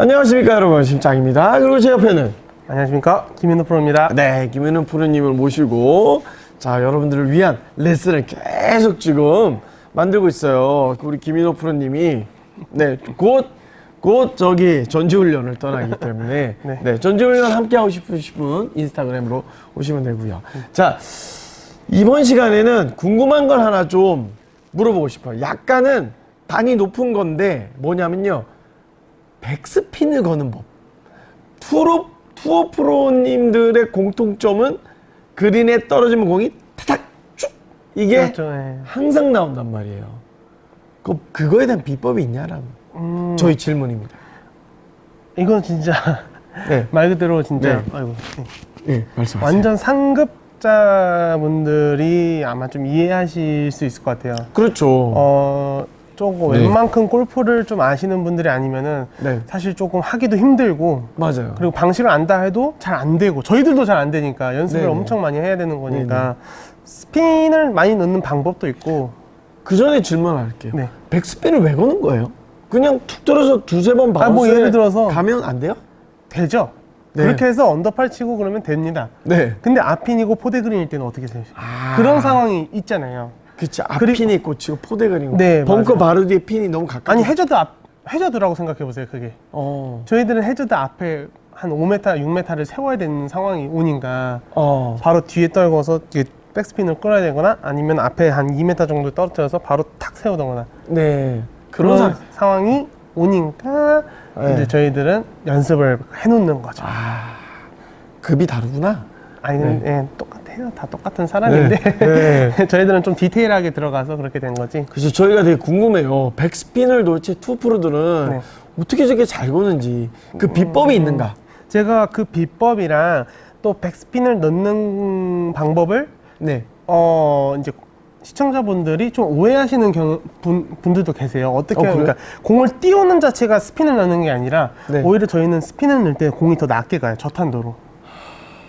안녕하십니까 여러분 심장입니다. 그리고 제 옆에는 안녕하십니까 김인호 프로입니다. 네 김현우 프로님을 모시고 자 여러분들을 위한 레슨을 계속 지금 만들고 있어요. 우리 김인호 프로님이 네곧 곧 저기 전지훈련을 떠나기 때문에 네, 네. 전지훈련 함께 하고 싶으신 분 인스타그램으로 오시면 되고요. 자 이번 시간에는 궁금한 걸 하나 좀 물어보고 싶어요. 약간은 단이 높은 건데 뭐냐면요. 백스핀을 거는 법. 투어, 투어 프로님들의 공통점은 그린에 떨어지면 공이 타닥 쭉 이게 그렇죠. 예. 항상 나온단 말이에요. 그, 그거에 대한 비법이 있냐라는 음, 저희 질문입니다. 이건 진짜 네. 말 그대로 진짜 네. 아이고 말씀하세요. 완전 상급자분들이 아마 좀 이해하실 수 있을 것 같아요. 그렇죠. 어 조금 네. 웬만큼 골프를 좀 아시는 분들이 아니면은 네, 사실 조금 하기도 힘들고 맞아요. 그리고 방식을 안다 해도 잘 안 되고 저희들도 잘 안 되니까 연습을 네네. 엄청 많이 해야 되는 거니까 스핀을 많이 넣는 방법도 있고 그 전에 질문 할게요. 네. 백스핀을 왜 거는 거예요? 그냥 툭 들어서 두세 번 아, 뭐 예를 들어서 가면 안 돼요? 되죠. 네. 그렇게 해서 언더팔 치고 그러면 됩니다. 네. 근데 앞핀이고 포대 그린일 때는 어떻게 되세요? 아. 그런 상황이 있잖아요. 그치 앞핀이 꽂히고 포대그리고 네, 벙커 맞아요. 바로 뒤에 핀이 너무 가까이 아니 해저드 앞 해저드라고 생각해 보세요. 그게 어. 저희들은 해저드 앞에 한 5m, 6m를 세워야 되는 상황이 오니까 어. 바로 뒤에 떨궈서 백스핀을 끌어야 되거나 아니면 앞에 한 2m 정도 떨어뜨려서 바로 탁 세우거나 네. 그런 그런 사... 상황이 오니까 네. 이제 저희들은 연습을 해놓는 거죠. 아. 급이 다르구나. 아니 근데 예, 똑같아요. 다 똑같은 사람인데 네. 저희들은 좀 디테일하게 들어가서 그렇게 된 거지. 그래서 저희가 되게 궁금해요. 백스핀을 도대체 투 프로들은 네. 어떻게 저렇게 잘 거는지 그 비법이 있는가? 제가 그 비법이랑 또 백스핀을 넣는 방법을 네. 어 이제 시청자분들이 좀 오해하시는 경우 분, 분들도 계세요. 어떻게 어, 그래요? 그러니까 공을 띄우는 자체가 스핀을 넣는 게 아니라 네. 오히려 저희는 스핀을 넣을 때 공이 더 낮게 가요. 저탄도로.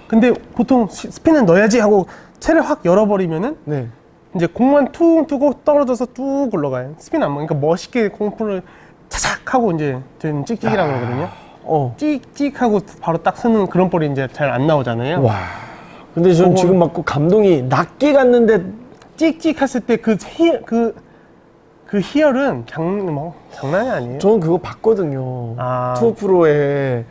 근데 보통 시- 스핀을 넣어야지 하고 채를 확 열어버리면은 네. 이제 공만 툭 두고 떨어져서 쭉 올라가요. 스핀 안 먹. 그러니까 멋있게 공풀을 차삭 하고 이제 저희는 찍찍이라고 그러거든요. 어. 찍찍 하고 바로 딱 쓰는 그런 볼이 이제 잘 안 나오잖아요. 와. 근데 전 그거- 지금 맞고 감동이 낮게 갔는데 찍찍 했을 때그 그, 그 희열은 장, 뭐, 장난이 아니에요. 저는 그거 봤거든요. 아. 투어 프로에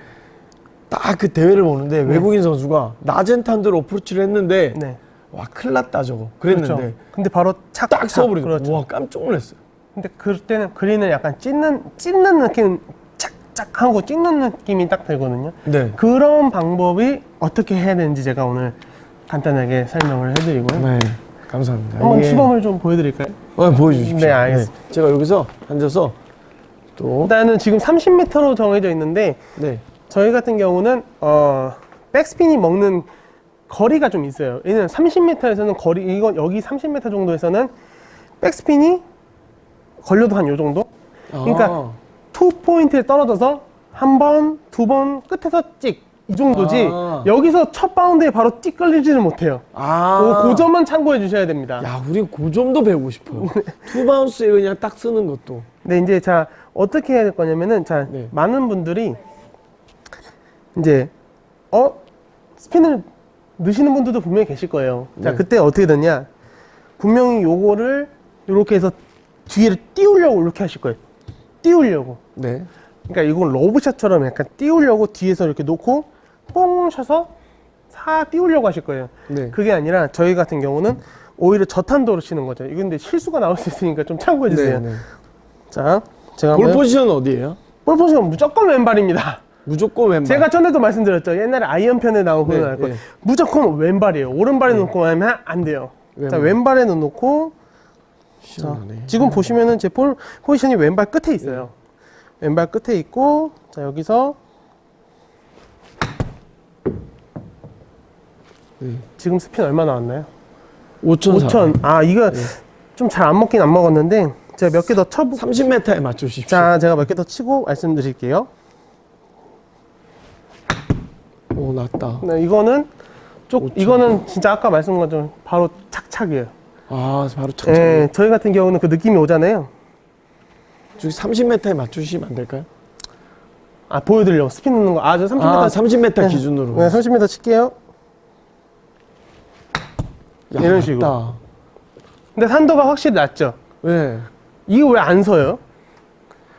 딱 그 대회를 보는데 외국인 선수가 낮은 탄도로 어프로치를 했는데 네. 와 큰일 났다 저거 그랬는데 그렇죠. 근데 바로 착, 딱 착, 써버리더라고 그렇죠. 와 깜짝 놀랐어요 근데 그때는 그린을 약간 찢는, 찢는 느낌, 착착 하고 찢는 느낌이 딱 들거든요. 네. 그런 방법이 어떻게 해야 되는지 제가 오늘 간단하게 설명을 해드리고요. 네 감사합니다 한번 이게- 시범을 좀 보여드릴까요? 어, 보여주십시오 네, 알겠습니다. 제가 여기서 앉아서 또 일단은 지금 30m로 정해져 있는데 네. 저희 같은 경우는 어 백스핀이 먹는 거리가 좀 있어요. 얘는 30m에서는 거리 이거 여기 30m 정도에서는 백스핀이 걸려도 한 요 정도. 그러니까 아, 투 포인트에 떨어져서 한 번, 두 번 끝에서 찍. 이 정도지. 아. 여기서 첫 바운드에 바로 찍 걸리지는 못해요. 아. 그, 그 점만 참고해 주셔야 됩니다. 야 우린 그 점도 배우고 싶어요 투 바운스에 그냥 딱 쓰는 것도 네, 이제 자 어떻게 해야 될 거냐면은 자 네. 많은 분들이 이제 어 스핀을 넣으시는 분들도 분명히 계실 거예요. 자 네. 그때 어떻게 되냐? 분명히 요거를 이렇게 해서 뒤를 띄우려고 이렇게 하실 거예요. 띄우려고. 네 그러니까 이건 러브샷처럼 약간 띄우려고 뒤에서 이렇게 놓고 뽕 쳐서 사 띄우려고 하실 거예요. 네. 그게 아니라 저희 같은 경우는 오히려 저탄도로 치는 거죠. 이건 근데 실수가 나올 수 있으니까 좀 참고해 주세요. 네, 네. 자, 제가 볼 한번 포지션은 어디예요? 볼 포지션 무조건 왼발입니다. 무조건 왼발 제가 전에도 말씀드렸죠. 옛날에 아이언 편에 나온 네, 그거 알 네. 무조건 왼발이에요. 오른발에 놓고 하면 안 돼요. 자, 왼발. 왼발에 놓고 자, 시원하네 지금 보시면은 제 볼 포지션이 왼발 끝에 있어요. 왼발 끝에 있고 자, 여기서 네. 지금 스핀 얼마 나왔나요? 5천 5천. 아, 이거 좀 잘 안 먹긴 안 먹었는데 제가 몇 개 더 쳐보 30m에 맞추십시오 자, 제가 몇 개 더 치고 말씀드릴게요. 오 낫다 네, 이거는 쪽 이거는 진짜 아까 말씀한 것처럼 바로 착착이에요. 아 바로 착착 예, 저희 같은 경우는 그 느낌이 오잖아요. 저기 30m에 맞추시면 안 될까요? 아 보여드리려고 스핀 넣는 거. 아저 30m. 아, 30m 네. 기준으로. 네, 30m 칠게요. 야, 이런 식으로. 맞다. 근데 산도가 확실히 낮죠. 네. 이거 왜 안 서요?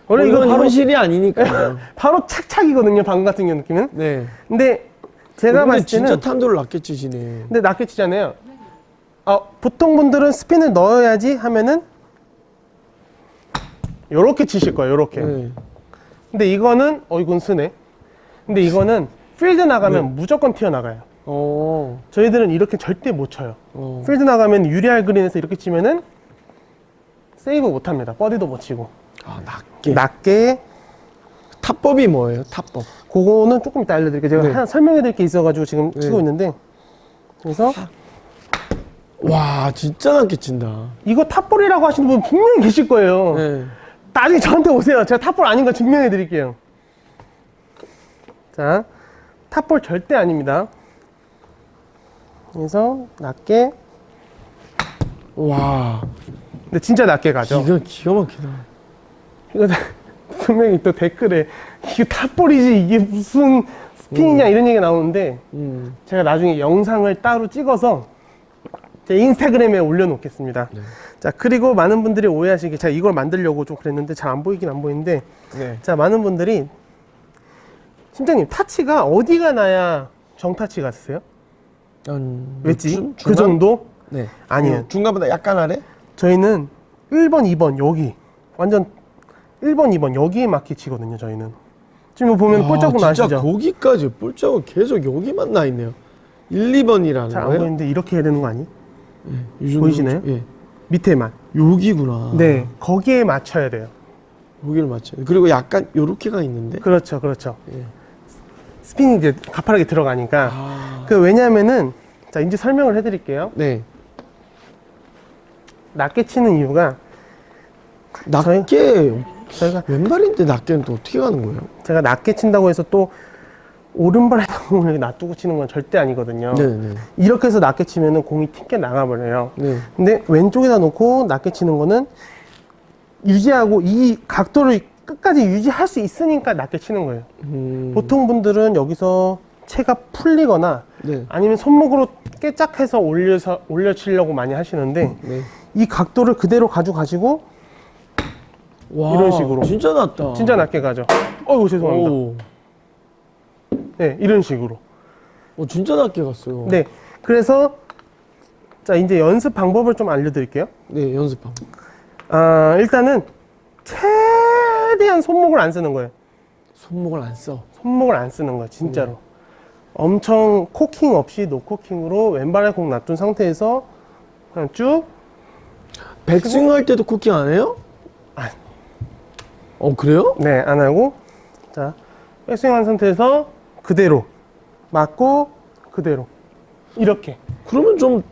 원래 이건 현실이 아니니까. 바로 착착이거든요. 방금 같은 경우 느낌은. 네. 근데 제가 봤을 때는 진짜 탄도를 낮게 치시네. 근데 낮게 치잖아요. 어, 보통 분들은 스핀을 넣어야지 하면은 요렇게 치실 거예요. 요렇게. 네. 근데 이거는 어 이건 쓰네. 근데 이거는 필드 나가면 무조건 튀어나가요. 어. 저희들은 이렇게 절대 못 쳐요. 어. 필드 나가면 유리알 그린에서 이렇게 치면은 세이브 못 합니다. 버디도 못 치고. 아, 낮게. 낮게 탑법이 뭐예요? 탑법. 그거는 조금 이따 알려드릴게요. 제가 네. 하나 설명해 드릴 게 있어가지고 지금 네. 치고 있는데 그래서 와, 진짜 낮게 친다. 이거 탑볼이라고 하시는 분 분명히 계실 거예요. 네. 나중에 저한테 오세요. 제가 탑볼 아닌 거 증명해 드릴게요. 자, 탑볼 절대 아닙니다. 그래서 낮게, 와, 근데 진짜 낮게 가죠. 기가, 기가 막히다. 이거 분명히 또 댓글에 이게 탑볼이지 이게 무슨 스핀이냐 이런 얘기가 나오는데 음. 제가 나중에 영상을 따로 찍어서 제 인스타그램에 올려놓겠습니다. 네. 자 그리고 많은 분들이 오해하시기 제가 이걸 만들려고 좀 그랬는데 잘 안 보이긴 안 보이는데 네. 자 많은 분들이 심장님 타치가 어디가 나야 정타치 같으세요? 한 왜지? 중- 그 중간? 정도? 네. 아니에요. 어, 중간보다 약간 아래? 저희는 1번, 2번 여기 완전 1번, 2번 여기에 맞게 치거든요. 저희는 지금 보면 볼자국 아, 진짜 나시죠? 거기까지 볼자국 계속 여기만 나 있네요. 1, 2번이라는 잘 안 거예요? 보이는데 이렇게 해야 되는 거 아니? 이 정도- 보이시나요? 예. 밑에만. 여기구나. 네, 거기에 맞춰야 돼요. 여기를 맞춰요. 그리고 약간 요렇게가 있는데. 그렇죠, 그렇죠. 예. 스핀이 이제 가파르게 들어가니까. 아. 그 왜냐면은 자 이제 설명을 해드릴게요. 네. 낮게 치는 이유가 낮게 저희가 왼발인데 낮게는 또 어떻게 가는 거예요? 제가 낮게 친다고 해서 또 오른발에 공을 놔두고 치는 건 절대 아니거든요. 네, 네. 이렇게 해서 낮게 치면은 공이 튕겨 나가버려요. 네. 근데 왼쪽에다 놓고 낮게 치는 거는 유지하고 이 각도를 끝까지 유지할 수 있으니까 낮게 치는 거예요. 음. 보통 분들은 여기서 채가 풀리거나 네. 아니면 손목으로 깨짝해서 올려서 올려 치려고 많이 하시는데 네. 이 각도를 그대로 가져가시고 와, 이런 식으로. 진짜 낮다. 진짜 낮게 가죠. 어이구 죄송합니다. 오. 네, 이런 식으로. 어, 진짜 낮게 갔어요. 네, 그래서 자 이제 연습 방법을 좀 알려드릴게요. 네, 연습방. 아 일단은 최대한 손목을 안 쓰는 거예요. 손목을 안 써. 손목을 안 쓰는 거예요, 진짜로. 엄청 코킹 없이 노코킹으로 왼발에 공 놔둔 상태에서 그냥 쭉 백스윙 할 때도 쿠킹 안 해요? 안. 어, 그래요? 네, 안 하고 자 백스윙한 상태에서 그대로 맞고 그대로 이렇게. 그러면 좀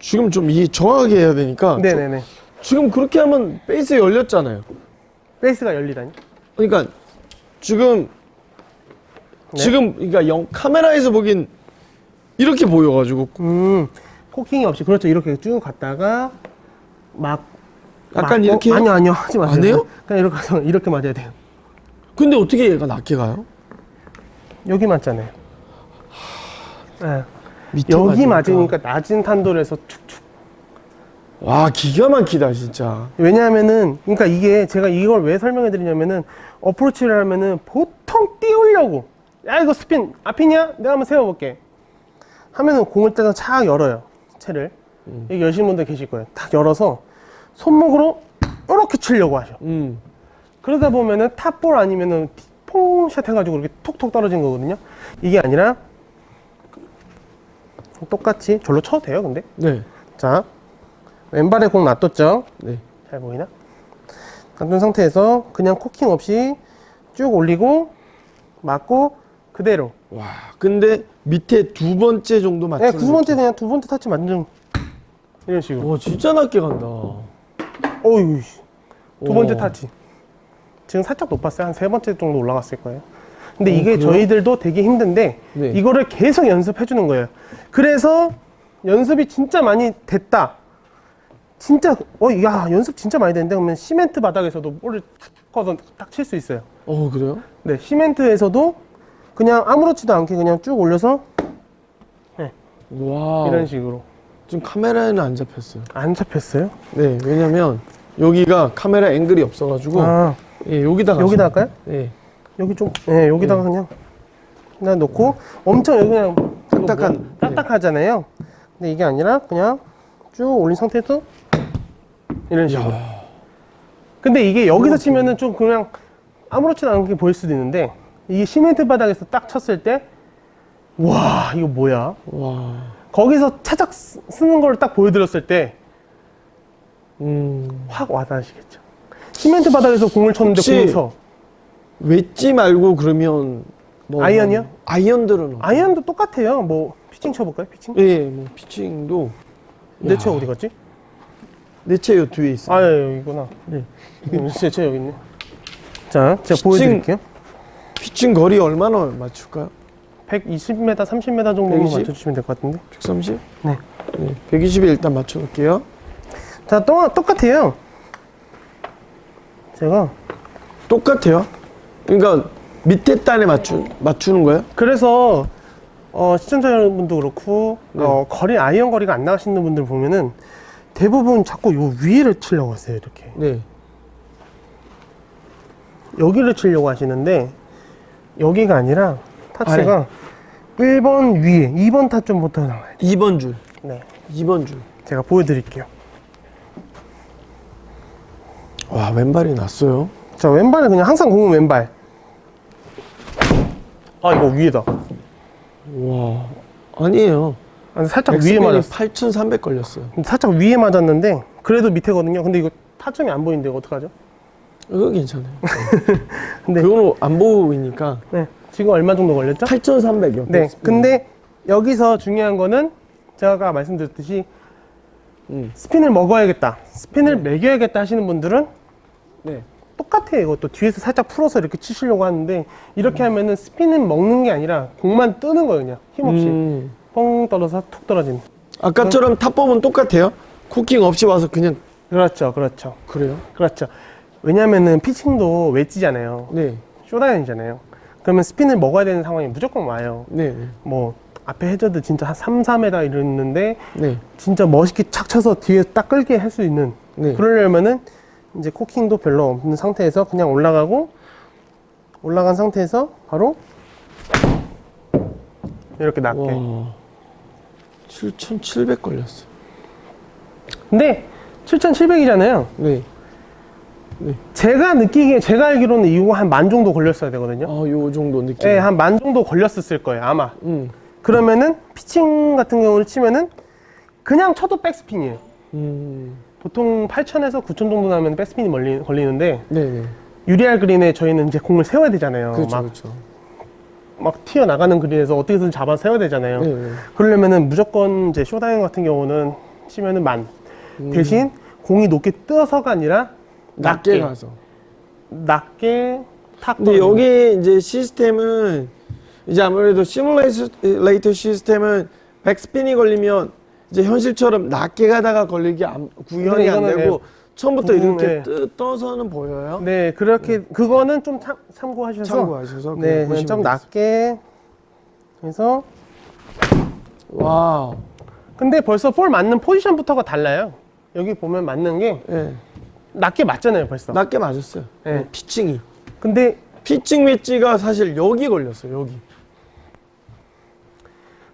지금 좀 이 정확하게 해야 되니까 네 네 네. 지금 그렇게 하면 베이스 열렸잖아요. 베이스가 열리다니. 그러니까 지금 네. 지금 그러니까 영 카메라에서 보긴 이렇게 보여가지고 음, 코킹이 없이 그렇죠. 이렇게 쭉 갔다가 막 약간 맞고- 이렇게 해요? 아니요 아니요 하지 마세요. 안 해요? 그냥 이렇게 가서 이렇게 맞아야 돼요. 근데 어떻게 얘가 낮게 가요? 여기 맞잖아요. 네. 밑에 여기 맞으니까. 맞으니까 낮은 탄도에서 툭툭. 와 기가 막히다 진짜. 왜냐하면은 그러니까 이게 제가 이걸 왜 설명해 드리냐면은 어프로치를 하면은 보통 띄우려고 야 이거 스핀 앞이냐? 내가 한번 세워볼게. 하면은 공을 때가 착 열어요 채를 음. 여기 여신 분들 계실 거예요. 딱 열어서 손목으로 이렇게 치려고 하셔. 음. 그러다 보면은 탑볼 아니면은 퐁샷 해가지고 이렇게 톡톡 떨어진 거거든요. 이게 아니라 똑같이 절로 쳐도 돼요, 근데. 네. 자, 왼발에 공 놔뒀죠? 네. 잘 보이나? 놔둔 상태에서 그냥 코킹 없이 쭉 올리고 맞고 그대로. 와 근데 밑에 두 번째 정도 네, 맞추는. 두 번째 그냥 두 번째 타치 완전 이런 식으로. 와 진짜 낮게 간다. 어이, 두 번째 오. 타치. 지금 살짝 높았어요. 한 세 번째 정도 올라갔을 거예요. 근데 어, 이게 그래요? 저희들도 되게 힘든데 네. 이거를 계속 연습해 주는 거예요. 그래서 연습이 진짜 많이 됐다. 진짜 어야 연습 진짜 많이 됐는데 그러면 시멘트 바닥에서도 볼을 꺾어서 딱 칠 수 있어요. 어 그래요? 네, 시멘트에서도 그냥 아무렇지도 않게 그냥 쭉 올려서 와. 이런 식으로 지금 카메라에는 안 잡혔어요. 안 잡혔어요? 네, 왜냐면 여기가 카메라 앵글이 없어가지고 아, 예, 여기다가 여기다 할까요? 네, 여기 좀, 네, 여기다가 그냥 그냥 놓고 엄청 여기 그냥 딱딱한, 뭐, 딱딱하잖아요. 근데 이게 아니라 그냥 쭉 올린 상태에서 이런 식으로. 근데 이게 여기서 치면은 좀 그냥 아무렇지도 않게 보일 수도 있는데 이게 시멘트 바닥에서 딱 쳤을 때 와, 이거 뭐야? 와, 거기서 차작 쓰- 쓰는 걸 딱 보여드렸을 때확 음, 와닿으시겠죠. 시멘트 바닥에서 공을 쳤는데 혹시- 공이 서. 웨지 말고 그러면 뭐 아이언이요? 아이언들은 어- 아이언도 똑같아요. 뭐 피칭 쳐볼까요? 피칭? 예, 뭐 피칭도 내차 어디 갔지? 내체 요 뒤에 있어요. 아, 예, 여기구나. 네. 제차 여기 있네. 자, 제가 피칭- 보여드릴게요. 피칭 거리 얼마나 맞출까요? 120m, 30m 정도로 120? 맞춰주시면 될 것 같은데. 130? 네. 네, 120에 일단 맞춰볼게요. 자, 또, 똑같아요. 제가 똑같아요. 그러니까 밑에 단에 맞추 맞추는 거예요? 그래서 어, 시청자 여러분도 그렇고 네. 어, 거리 아이언 거리가 안 나가시는 분들 보면은 대부분 자꾸 요 위를 치려고 하세요 이렇게 네. 여기를 치려고 하시는데 여기가 아니라 타치가 1번 위에 2번 타점부터 나와요 2번 줄. 네 2번 줄. 제가 보여드릴게요 와, 왼발이 났어요. 자 왼발은 그냥 항상 공은 왼발 아 이거 위에다 와. 아니에요. 아, 살짝 위에 맞았어 8,300 걸렸어요. 살짝 위에 맞았는데 그래도 밑에거든요 근데 이거 타점이 안 보이는데 이거 어떡하죠? 이거 괜찮아요. 근데 그거는 안 보이니까 네 지금 얼마 정도 걸렸죠? 8,300이요. 네, 근데 여기서 중요한 거는 제가 말씀드렸듯이 음. 스핀을 먹어야겠다, 스핀을 매겨야겠다 하시는 분들은 네. 똑같아요. 이것도 뒤에서 살짝 풀어서 이렇게 치시려고 하는데 이렇게 하면은 스핀은 먹는 게 아니라 공만 뜨는 거예요, 그냥 힘없이 음. 뻥 떨어서 툭 떨어지는. 아까처럼 탑법은 똑같아요. 쿠킹 없이 와서 그냥 그렇죠, 그렇죠, 그래요? 그렇죠. 왜냐면은 피칭도 웨지잖아요, 네. 쇼다이언이잖아요. 그러면 스핀을 먹어야 되는 상황이 무조건 와요. 네. 네. 뭐 앞에 해저드 진짜 한 3, 4m 이랬는데 네. 진짜 멋있게 착 쳐서 뒤에 딱 끌게 할 수 있는 네. 그러려면은 이제 코킹도 별로 없는 상태에서 그냥 올라가고 올라간 상태에서 바로 이렇게 낮게 와. 7,700 걸렸어. 근데 7,700이잖아요 네. 제가 느끼기에 제가 알기로는 이거 한 만 정도 걸렸어야 되거든요 아, 요 정도 느낌. 네, 한 만 정도 걸렸었을 거예요 아마 음. 그러면은 피칭 같은 경우를 치면은 그냥 쳐도 백스핀이에요 음. 보통 8,000에서 9,000 정도 나면 백스핀이 멀리, 걸리는데 네, 네. 유리알 그린에 저희는 이제 공을 세워야 되잖아요. 그렇죠. 막, 그렇죠. 막 튀어나가는 그린에서 어떻게든 잡아 세워야 되잖아요. 네, 네. 그러려면은 무조건 이제 쇼다잉 같은 경우는 치면은 만. 대신 공이 높게 떠서가 아니라 낮게 낮게, 가서. 낮게 탁 근데. 여기 이제 시스템은 이제 아무래도 시뮬레이터 시스템은 백스핀이 걸리면 이제 현실처럼 낮게 가다가 걸리기 안, 구현이 네, 안 이거는 되고 처음부터 부분, 이렇게 네. 뜨, 떠서는 보여요. 네, 그렇게 그거는 좀 참, 참고하셔서 참고하셔서 네, 그냥 보시면 좀. 낮게 해서 와우. 근데 벌써 볼 맞는 포지션부터가 달라요. 여기 보면 맞는 게 예. 낮게 맞잖아요, 벌써. 낮게 맞았어요. 네. 피칭이. 근데 피칭 웨지가 사실 여기 걸렸어요. 여기.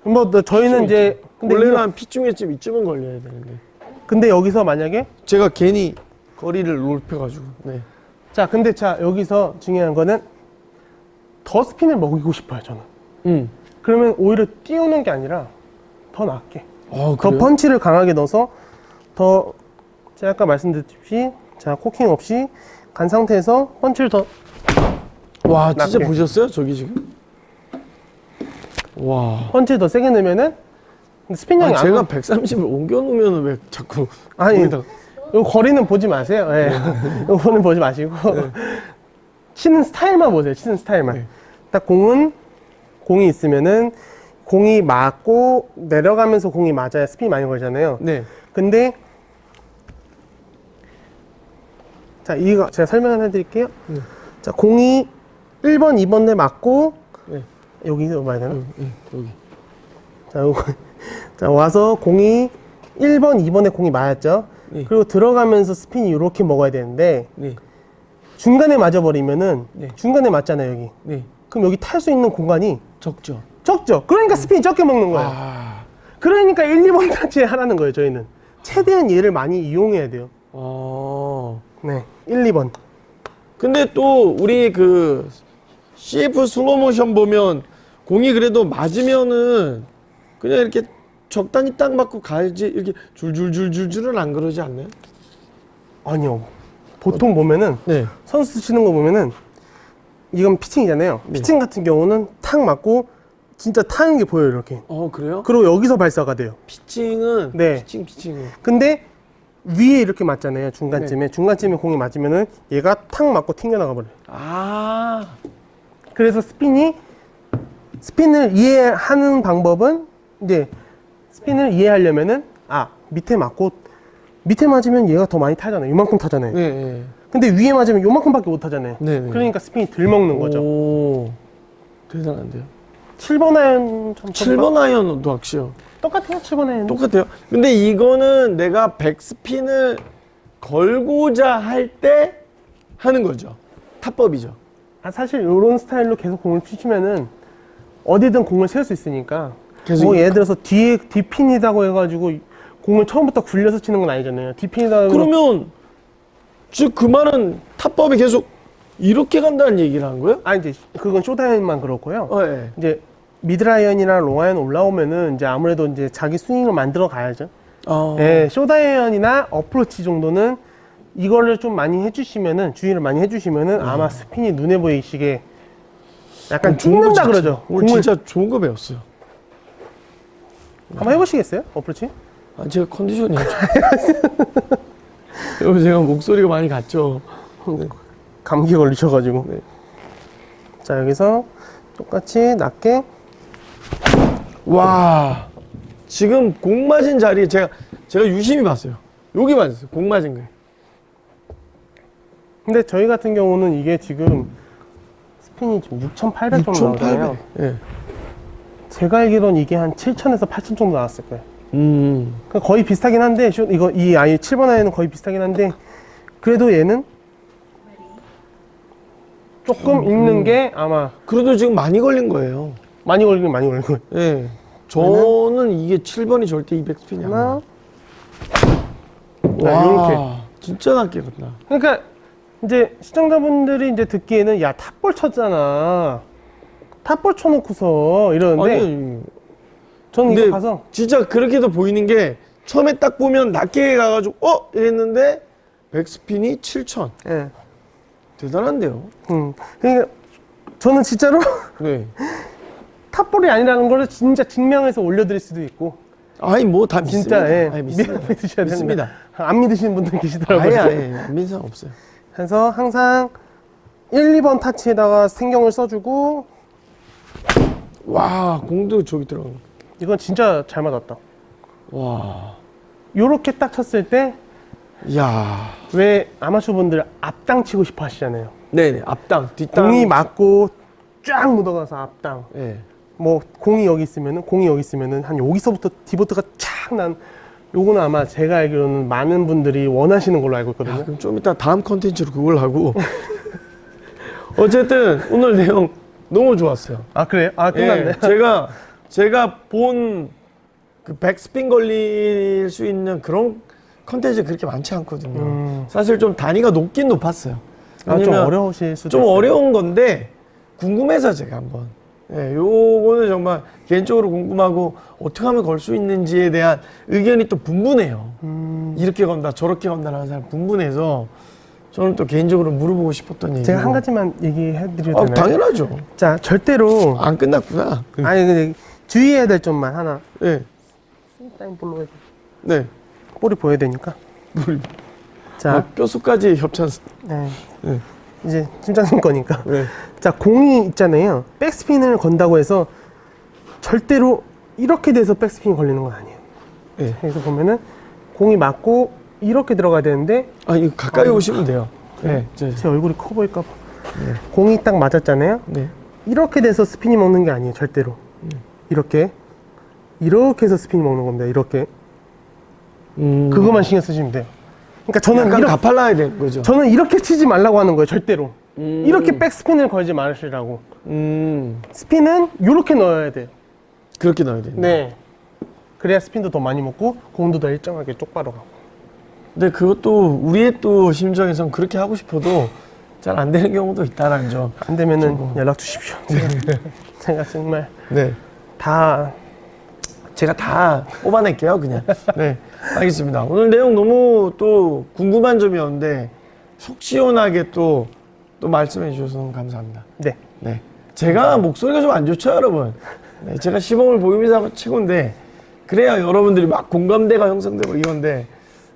뭐 저희는 이제 근데 원래는 한 피칭 웨지 이쯤은 걸려야 되는데. 근데 여기서 만약에 제가 괜히 거리를 높여가지고. 네. 자 근데 자 여기서 중요한 거는 더 스핀을 먹이고 싶어요 저는 음. 그러면 오히려 띄우는 게 아니라 더 낮게 아, 더? 펀치를 강하게 넣어서 더 제가 아까 말씀드렸듯이 자 코킹 없이 간 상태에서 펀치를 더 와, 진짜 낮게. 보셨어요? 저기 지금? 와. 펀치를 더 세게 넣으면은 아, 안 제가 나- 130을 옮겨 놓으면 왜 자꾸 아니 거기다가 요 거리는 보지 마세요 예. 요거는 보지 마시고 치는 스타일만 보세요 치는 스타일만 네. 딱 공은 공이 있으면은 공이 맞고 내려가면서 공이 맞아야 스핀이 많이 걸잖아요 네. 근데 자, 이거 제가 설명을 해드릴게요. 네. 자, 공이 1번, 2번에 맞고 네. 여기서 봐야 되나? 응, 응, 여기. 자, 요거. 자, 와서 공이 1번, 2번에 공이 맞았죠? 네. 그리고 들어가면서 스핀이 이렇게 먹어야 되는데 네, 중간에 맞아버리면은 네. 중간에 맞잖아요, 여기. 네. 그럼 여기 탈 수 있는 공간이 적죠. 적죠? 그러니까 스핀이 적게 먹는 거예요. 아, 그러니까 1, 2번 타치에 하라는 거예요, 저희는. 최대한 얘를 많이 이용해야 돼요. 어. 네. 1, 2번. 근데 또 우리 그 CF 슬로우 모션 보면 공이 그래도 맞으면은 그냥 이렇게 적당히 딱 맞고 가야지 이렇게 줄줄줄줄줄은 안 그러지 않나요? 아니요. 보통 보면은 네. 선수 치는 거 보면은 이건 피칭이잖아요. 네. 피칭 같은 경우는 탁 맞고 진짜 타는 게 보여요, 이렇게. 어 그래요? 그리고 여기서 발사가 돼요. 피칭은 네. 피칭 피칭은 근데 위에 이렇게 맞잖아요, 중간쯤에. 중간쯤에 공이 맞으면은 얘가 탁 맞고 튕겨나가 버려요. 아 그래서 스핀이 스핀을 이해하는 방법은 이제 스핀을 이해하려면은 아 밑에 맞고 밑에 맞으면 얘가 더 많이 타잖아요. 요만큼 타잖아요. 네. 네. 근데 위에 맞으면 요만큼밖에 못 타잖아요. 네, 네. 그러니까 스핀이 덜 먹는 거죠. 오 대단한데요. 7번 아이언 좀 7번 아이언도 확실요. 똑같아요. 7번 아이언. 똑같아요. 근데 이거는 내가 백스핀을 걸고자 할 때 하는 거죠. 타법이죠. 아, 사실 이런 스타일로 계속 공을 치시면은 어디든 공을 세울 수 있으니까. 계속 뭐 이- 예를 들어서 뒤에 뒷핀이다고 해가지고 공을 처음부터 굴려서 치는 건 아니잖아요. 뒷핀이다. 그러면 즉 그 말은 타법이 계속 이렇게 간다는 얘기를 한 거예요? 아 이제 그건 쇼다이언만 그렇고요. 어, 예. 이제 미드라이언이나 롱아이언 올라오면은 이제 아무래도 이제 자기 스윙을 만들어 가야죠. 어. 예, 쇼다이언이나 어프로치 정도는 이거를 좀 많이 해주시면은 주의를 많이 해주시면은 아마 스핀이 눈에 보이시게 약간 찍는다 진짜- 그러죠. 오늘 공을 진짜 좋은 거 배웠어요. 한번 해보시겠어요? 어프로치? 아, 제가 컨디션이 안 좋아요. 여러분 제가 목소리가 많이 갔죠. 감기 걸리셔가지고. 네. 자 여기서 똑같이 낮게 와 지금 공 맞은 자리에 제가 제가 유심히 봤어요. 여기 맞았어요. 공 맞은 거. 근데 저희 같은 경우는 이게 지금 스핀이 지금 6,800 정도 나오잖아요. 6,800. 예. 제가 알기로는 이게 한 7,000에서 8,000 정도 나왔을 거예요. 음. 그러니까 거의 비슷하긴 한데 쇼- 이거 이 아이 7번 아이는 거의 비슷하긴 한데 그래도 얘는 조금 읽는 게 아마 그래도 지금 많이 걸린 거예요. 많이 걸리긴 많이 걸린 거예요. 예. 저는 이게 7번이 절대 200스핀이 하나, 아니에요. 네, 요렇게. 진짜 낮게 갔다. 그러니까 이제 시청자분들이 이제 듣기에는 야 탑볼 쳤잖아. 탑볼 쳐놓고서 이러는데 아니, 저는 근데 이거 가서 진짜 그렇게도 보이는 게 처음에 딱 보면 낮게 가가지고 어 이랬는데 백스핀이 7천 예. 대단한데요. 음. 그러니까 저는 진짜로 네. 탑볼이 아니라는 걸 진짜 증명해서 올려드릴 수도 있고 아니 뭐다 믿습니다. 예. 아니, 믿습니다. 믿으셔야. 됩니다. 안 믿으시는 분들 계시더라고요. 아예 아예 사람 없어요. 그래서 항상 1, 2번 타치에다가 생경을 써주고 와 공도 저기 들어가. 이건 진짜 잘 맞았다. 와. 요렇게 딱 쳤을 때왜 야. 아마추어 분들 앞당 치고 싶어 하시잖아요. 네네 앞당 뒷당. 공이 맞고 쫙 묻어가서 앞당. 예. 뭐 공이 여기 있으면은 공이 여기 있으면은 한 여기서부터 디보트가 쫙난 요거는 아마 제가 알기로는 많은 분들이 원하시는 걸로 알고 야, 있거든요. 그럼 좀 이따 다음 컨텐츠로 그걸 하고. 어쨌든 오늘 내용 너무 좋았어요. 아 그래요? 아 끝났네. 예, 제가 제가 본 그 백스핀 걸릴 수 있는 그런 컨텐츠 그렇게 많지 않거든요. 음. 사실 좀 단위가 높긴 높았어요. 아, 좀 어려우실 수도 좀 있어요. 어려운 건데 궁금해서 제가 한번 예, 요거는 정말 개인적으로 궁금하고 어떻게 하면 걸 수 있는지에 대한 의견이 또 분분해요. 음, 이렇게 건다 저렇게 건다라는 사람 분분해서 저는 또 개인적으로 물어보고 싶었던 얘기. 제가 한 가지만 얘기해드려도 아, 되나요? 당연하죠. 자 절대로 안 끝났구나. 아니 근데 주의해야 될 점만 하나 네, 타임 볼로 해서 네. 볼이 보여야 되니까 물. 자 아, 뼈수까지 협찬. 네. 네. 이제 팀장님 거니까 네. 자 공이 있잖아요 백스핀을 건다고 해서 절대로 이렇게 돼서 백스핀이 걸리는 건 아니에요 네. 여기서 보면은 공이 맞고 이렇게 들어가야 되는데 아, 이거 가까이 오시면 돼요. 네, 저, 제 얼굴이 커 보일까 봐. 공이 딱 맞았잖아요. 네. 이렇게 돼서 스피니 먹는 게 아니에요, 절대로. 이렇게 이렇게 해서 스피니 먹는 겁니다. 이렇게 음, 그것만 신경 쓰시면 돼요. 그러니까 저는 약간 이렇게 가팔라야 되는 거죠. 저는 이렇게 치지 말라고 하는 거예요, 절대로. 음. 이렇게 백스핀을 걸지 마시라고. 음, 스핀은 이렇게 넣어야 돼요. 그렇게 넣어야 된다. 네. 그래야 스핀도 더 많이 먹고 공도 더 일정하게 똑바로 가고. 근데 그것도 우리의 또 심정에선 그렇게 하고 싶어도 잘 안 되는 경우도 있다라는 점. 안 되면은 연락 주십시오. 제가 정말 네. 다 제가 다 뽑아낼게요, 그냥. 네. 알겠습니다. 오늘 내용 너무 또 궁금한 점이었는데 속 시원하게 또, 또 말씀해 주셔서 너무 감사합니다. 네. 네. 제가 목소리가 좀 안 좋죠, 여러분? 네, 제가 시범을 보이면서 최고인데, 그래야 여러분들이 막 공감대가 형성되고 이건데,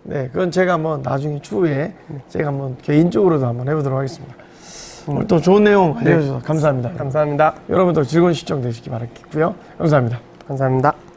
네, 그건 제가 한번 나중에 추후에 제가 한번 개인적으로도 한번 해보도록 하겠습니다. 오늘 또 좋은 내용 알려주셔서 감사합니다. 감사합니다. 여러분도 즐거운 시청 되시기 바라겠고요. 감사합니다. 감사합니다.